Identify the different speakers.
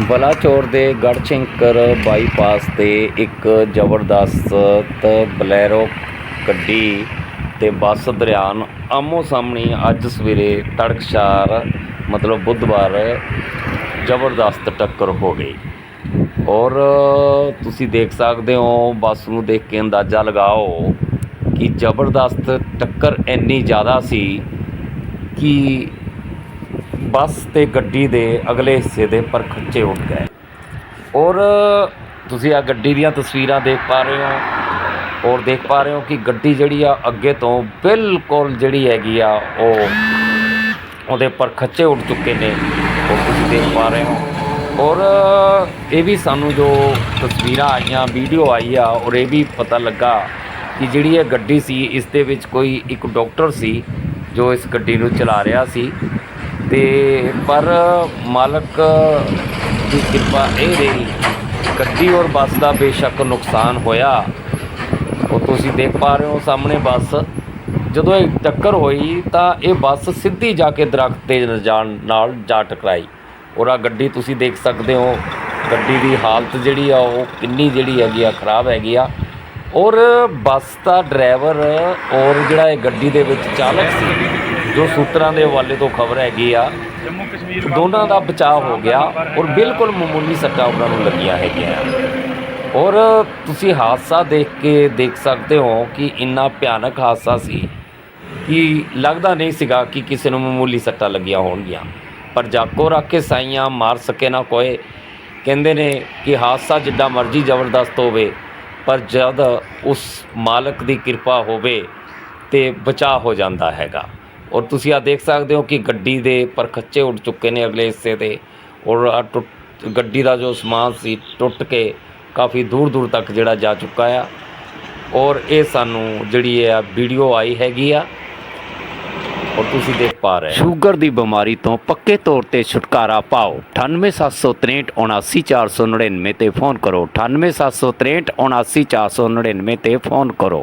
Speaker 1: ਬਲਾਚੌਰ ਦੇ ਗੜਸ਼ੰਕਰ ਬਾਈਪਾਸ ਤੇ ਇੱਕ ਜ਼ਬਰਦਸਤ ਬਲੈਰੋ ਗੱਡੀ ਤੇ ਬੱਸ ਦਰਿਆਨ ਆਮੋ ਸਾਹਮਣੇ ਅੱਜ ਸਵੇਰੇ ਤੜਕਸ਼ਾਰ, ਮਤਲਬ ਬੁੱਧਵਾਰ, ਜ਼ਬਰਦਸਤ ਟੱਕਰ ਹੋ ਗਈ। ਔਰ ਤੁਸੀਂ ਦੇਖ ਸਕਦੇ ਹੋ, ਬੱਸ ਨੂੰ ਦੇਖ ਕੇ ਅੰਦਾਜ਼ਾ ਲਗਾਓ ਕਿ ਜ਼ਬਰਦਸਤ ਟੱਕਰ ਇੰਨੀ ਜ਼ਿਆਦਾ ਸੀ ਕਿ ਬੱਸ ਤੇ ਗੱਡੀ ਦੇ ਅਗਲੇ ਹਿੱਸੇ ਦੇ ਪਰਖੱਚੇ ਉੱਡ ਗਏ। ਔਰ ਤੁਸੀਂ ਆ ਗੱਡੀ ਦੀਆਂ ਤਸਵੀਰਾਂ ਦੇਖ ਪਾ ਰਹੇ ਹੋ ਔਰ ਦੇਖ ਪਾ ਰਹੇ ਹੋ ਕਿ ਗੱਡੀ ਜਿਹੜੀ ਆ ਅੱਗੇ ਤੋਂ ਬਿਲਕੁਲ ਜਿਹੜੀ ਹੈਗੀ ਆ ਉਹ ਉਹਦੇ ਪਰਖੱਚੇ ਉੱਡ ਚੁੱਕੇ ਨੇ ਔਰ ਤੁਸੀਂ ਦੇਖ ਪਾ ਰਹੇ ਹੋ। ਔਰ ਇਹ ਵੀ ਸਾਨੂੰ ਜੋ ਤਸਵੀਰਾਂ ਆਈਆਂ, ਵੀਡੀਓ ਆਈ ਆ, ਔਰ ਇਹ ਵੀ ਪਤਾ ਲੱਗਾ ਕਿ ਜਿਹੜੀ ਇਹ ਗੱਡੀ ਸੀ, ਇਸ ਦੇ ਵਿੱਚ ਕੋਈ ਇੱਕ ਡਾਕਟਰ ਸੀ ਜੋ ਇਸ ਗੱਡੀ ਨੂੰ ਚਲਾ ਰਿਹਾ ਸੀ। ਤੇ ਪਰ ਮਾਲਕ ਦੀ ਕਿਰਪਾ ਇਹ ਰਹੀ, ਗੱਡੀ ਔਰ ਬੱਸ ਦਾ ਬੇਸ਼ੱਕ ਨੁਕਸਾਨ ਹੋਇਆ। ਉਹ ਤੁਸੀਂ ਦੇਖ ਪਾ ਰਹੇ ਹੋ ਸਾਹਮਣੇ ਬੱਸ। ਜਦੋਂ ਇਹ ਟੱਕਰ ਹੋਈ ਤਾਂ ਇਹ ਬੱਸ ਸਿੱਧੀ ਜਾ ਕੇ ਦਰਖਤ ਤੇ ਜਾਣ ਨਾਲ ਜਾ ਟਕਰਾਈ। ਔਰ ਆ ਗੱਡੀ ਤੁਸੀਂ ਦੇਖ ਸਕਦੇ ਹੋ, ਗੱਡੀ ਦੀ ਹਾਲਤ ਜਿਹੜੀ ਆ, ਉਹ ਕਿੰਨੀ ਜਿਹੜੀ ਹੈਗੀ ਆ, ਖਰਾਬ ਹੈਗੀ ਆ। ਔਰ ਬੱਸ ਦਾ ਡਰਾਈਵਰ ਔਰ ਜਿਹੜਾ ਇਹ ਗੱਡੀ ਦੇ ਵਿੱਚ ਚਾਲਕ ਸੀ ਜੋ ਸੂਤਰਾਂ ਦੇ ਹਵਾਲੇ ਤੋਂ ਖਬਰ ਹੈਗੀ ਆ, ਦੋਨਾਂ ਦਾ ਬਚਾਅ ਹੋ ਗਿਆ ਔਰ ਬਿਲਕੁਲ ਮਾਮੂਲੀ ਸੱਟਾਂ ਉਹਨਾਂ ਨੂੰ ਲੱਗੀਆਂ ਹੈਗੀਆਂ। ਔਰ ਤੁਸੀਂ ਹਾਦਸਾ ਦੇਖ ਕੇ ਦੇਖ ਸਕਦੇ ਹੋ ਕਿ ਇੰਨਾ ਭਿਆਨਕ ਹਾਦਸਾ ਸੀ ਕਿ ਲੱਗਦਾ ਨਹੀਂ ਸੀਗਾ ਕਿ ਕਿਸੇ ਨੂੰ ਮਾਮੂਲੀ ਸੱਟਾਂ ਲੱਗੀਆਂ ਹੋਣਗੀਆਂ। ਪਰ ਜਾਕੋ ਰੱਖ ਕੇ ਸਾਈਆਂ ਮਾਰ ਸਕੇ ਨਾ ਕੋਏ ਕਹਿੰਦੇ ਨੇ ਕਿ ਹਾਦਸਾ ਜਿੱਡਾ ਮਰਜ਼ੀ ਜ਼ਬਰਦਸਤ ਹੋਵੇ, ਪਰ ਜਦ ਉਸ ਮਾਲਕ ਦੀ ਕਿਰਪਾ ਹੋਵੇ ਤੇ ਬਚਾਅ ਹੋ ਜਾਂਦਾ ਹੈਗਾ। ਔਰ ਤੁਸੀਂ ਆ ਦੇਖ ਸਕਦੇ ਹੋ ਕਿ ਗੱਡੀ ਦੇ ਪਰਖੱਚੇ ਉੱਡ ਚੁੱਕੇ ਨੇ ਅਗਲੇ ਹਿੱਸੇ 'ਤੇ। ਔਰ ਆਹ ਟੁੱਟ, ਗੱਡੀ ਦਾ ਜੋ ਸਮਾਨ ਸੀ ਟੁੱਟ ਕੇ ਕਾਫੀ ਦੂਰ ਦੂਰ ਤੱਕ ਜਿਹੜਾ ਜਾ ਚੁੱਕਾ ਆ। ਔਰ ਇਹ ਸਾਨੂੰ ਜਿਹੜੀ ਇਹ ਵੀਡੀਓ ਆਈ ਹੈਗੀ ਆ, ਔਰ ਤੁਸੀਂ ਦੇਖ ਪਾ ਰਹੇ ਸ਼ੂਗਰ ਦੀ ਬਿਮਾਰੀ ਤੋਂ ਪੱਕੇ ਤੌਰ ਤੇ ਛੁਟਕਾਰਾ ਪਾਓ। 9876379499 ਤੇ ਫੋਨ ਕਰੋ। 9876379499 ਤੇ ਫੋਨ ਕਰੋ।